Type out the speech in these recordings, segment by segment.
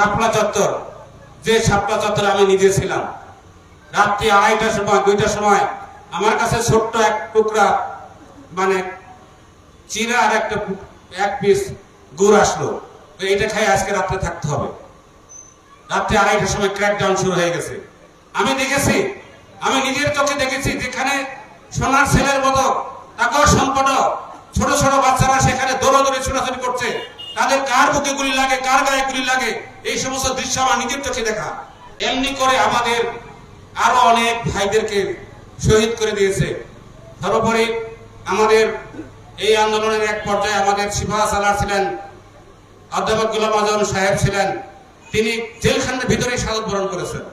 শাপলা চত্বর। যে শাপলা চত্বরে আমি নিজে ছিলাম। রাত্রি আড়াইটার সময়, দুইটার সময় আমার কাছে ছোট্ট এক টুকরা মানে চিরা আর একটা এক পিস গুড় আসলো। তো এটা খাই আজকে রাত্রে থাকতে হবে। রাত্রে আড়াইটার সময় ক্র্যাকডাউন শুরু হয়ে গেছে। আমি দেখেছি, আমি নিজের চোখে দেখেছি যেখানে সোনার ছেলের মতো টাকাও সম্পদ, ছোট ছোট বাচ্চারা সেখানে দৌড়াদৌড়ি ছোটাছুটি করছে তাদের কার বুকে গুলি লাগে, কার গায়ে গুলি লাগে, এই সমস্ত দৃশ্য আমার নিজের চোখে দেখা। এমনি করে আমাদের আরও অনেক ভাইদেরকে শহীদ করে দিয়েছে। সর্বোপরি আমাদের এই আন্দোলনের এক পর্যায়ে আমাদের সিফা সালার ছিলেন, অধ্যাপক গোলাম আজম সাহেব ছিলেন, তিনি জেলখানার ভিতরে শাহাদ বরণ করেছেন।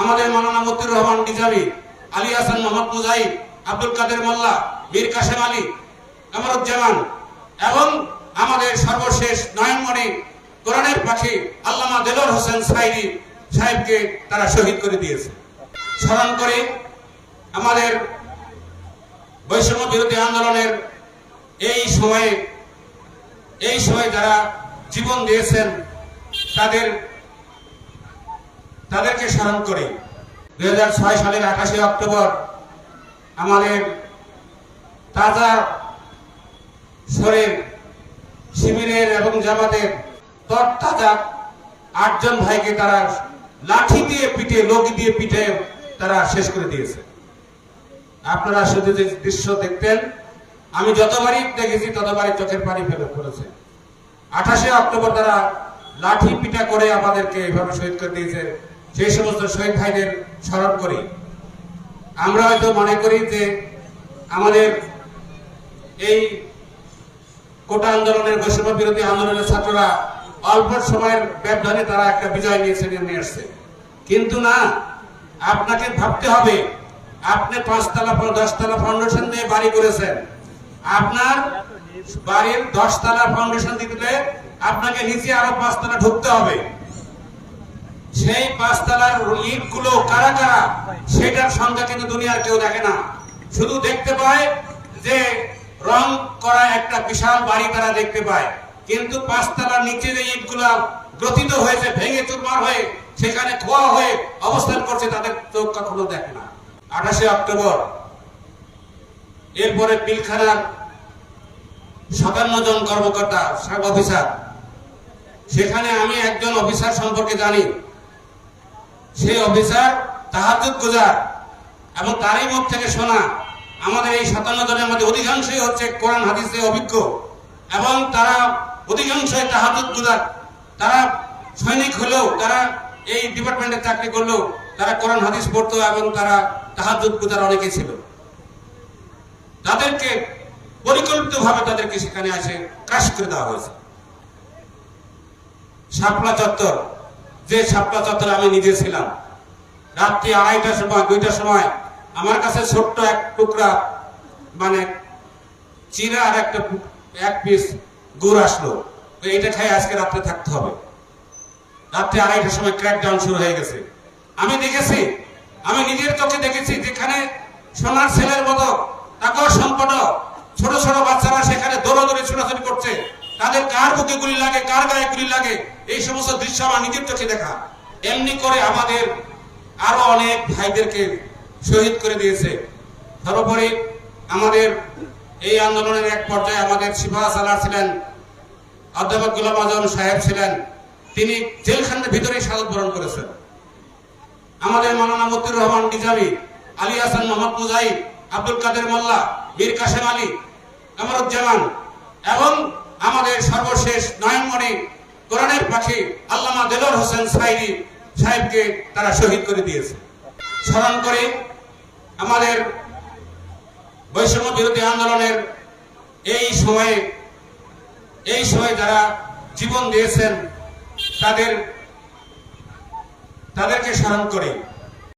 আমাদের মাওলানা মতিউর রহমান নিজামী আলী হাসান মোহাম্মদ মুজাহিদ, আব্দুল কাদের মোল্লা, মীর কাসেম আলী কামরুজ্জামান এবং আমাদের সর্বশেষ নয়নমণি কোরআনের পাখি আল্লামা দেলোর হোসেন সাইদি সাহেবকে তারা শহীদ করে দিয়েছে। স্মরণ করে, আমাদের বৈষম্য বিরোধী আন্দোলনের এই সময়ে এই সময়ে যারা জীবন দিয়েছেন, তাদের, তাদেরকে স্মরণ করে। দু হাজার ছয় সালের আঠাশে অক্টোবর আমাদের তাজা শরীর শিবিরের এবং জামাতের তরতাজা আটজন ভাইকে তারা লাঠি দিয়ে পিটে লগি দিয়ে পিঠে তারা শেষ করে দিয়েছে। আপনারা শুধু যে দৃশ্য দেখতেন, আমি যতবারই দেখেছি ততবারই চোখের পানি ফেলে পড়েছে। আঠাশে অক্টোবর তারা লাঠি পিটা করে আমাদেরকে এভাবে শহীদ করে দিয়েছে সেই সমস্ত শহীদ ভাইদের স্মরণ করি। আমরা হয়তো মনে করি যে আমাদের এই কোটা আন্দোলনের বৈষম্য বিরোধী আন্দোলনের ছাত্ররা অল্প সময়ের ব্যবধানে তারা একটা বিজয় নিয়ে নিয়ে আসছে। কিন্তু না, আপনাকে ভাবতে হবে, আপনি পাঁচতলা দশতলা ফাউন্ডেশন দিয়ে বাড়ি করেছেন। আপনার বাড়ির দশতলা ফাউন্ডেশন দিতে আপনাকে নিচে আরও পাঁচতলা ঢুকতে হবে। সেই পাঁচতলার ইটগুলো কারা কারা, সেটার সংখ্যা কিন্তু দুনিয়ার কেউ দেখে না। শুধু দেখতে পায় যে রং করা একটা বিশাল বাড়ি তারা দেখতে পায়। কিন্তু পাঁচতলার নিচে যে ইটগুলা গ্রথিত হয়েছে, ভেঙে চুরমার হয়ে সেখানে খোয়া হয়ে অবস্থান করছে, তাদের চোখ কখনো দেখে না। আঠাশে অক্টোবর, এরপরে পিলখানার সাতান্ন জন কর্মকর্তা, সাব অফিসার। সেখানে আমি একজন অফিসার সম্পর্কে জানি। সেই অফিসার তাহাজুদ গুজার এবং তারই মুখ থেকে শোনা আমাদের এই সাতান্ন জনের মধ্যে অধিকাংশই হচ্ছে কোরআন, হাদিসে অভিজ্ঞ। এবং তারা অধিকাংশই তাহাজুদ গুজার। তারা সৈনিক হলেও, তারা এই ডিপার্টমেন্টে চাকরি করলেও, তারা কোরআন, হাদিস পড়তো এবং তারা তাহাজুদ গুজার অনেকেই ছিল। তাদেরকে পরিকল্পিতভাবে তাদেরকে সেখানে এসে ক্রাশ করে দেওয়া হয়েছে। শাপলা চত্বর। যে শাপলা চত্বরে আমি নিজে ছিলাম। রাত্রি আড়াইটার সময়, দুইটার সময় আমার কাছে ছোট্ট এক টুকরা মানে চিরা আর একটা এক পিস গুড় আসলো। তো এটা খাই আজকে রাত্রে থাকতে হবে। রাত্রি আড়াইটার সময় ক্র্যাকডাউন শুরু হয়ে গেছে। আমি দেখেছি, আমি নিজের চোখে দেখেছি যেখানে সোনার ছেলের মতো টাকাও সম্পদ ছোট ছোট বাচ্চারা সেখানে দৌড়াদৌড়ি ছোটাছুটি করছে। তাদের কার বুকে গুলি লাগে, কার গায়ে গুলি লাগে, এই সমস্ত দৃশ্য আমার নিজের চোখে দেখা। এমনি করে আমাদের আরও অনেক ভাইদেরকে শহীদ করে দিয়েছে। সর্বোপরি আমাদের এই আন্দোলনের এক পর্যায়ে আমাদের সিফা সালার ছিলেন, অধ্যাপক গোলাম আজম সাহেব ছিলেন, তিনি জেলখানার ভিতরেই শাহাদ বরণ করেছেন। আমাদের মাওলানা মতিউর রহমান নিজামী আলী হাসান মোহাম্মদ মুজাহিদ, আব্দুল কাদের মোল্লা, মীর কাসেম আলী, কামরুজ্জামান এবং আমাদের সর্বশেষ নয়নমণি, কোরআনের পাখি আল্লামা দেলোর হোসেন সাইদি সাহেবকে তারা শহীদ করে দিয়েছে। স্মরণ করে আমাদের বৈষম্য বিরোধী আন্দোলনের এই সময়ে এই সময়ে যারা জীবন দিয়েছেন, তাদের, তাদেরকে স্মরণ করে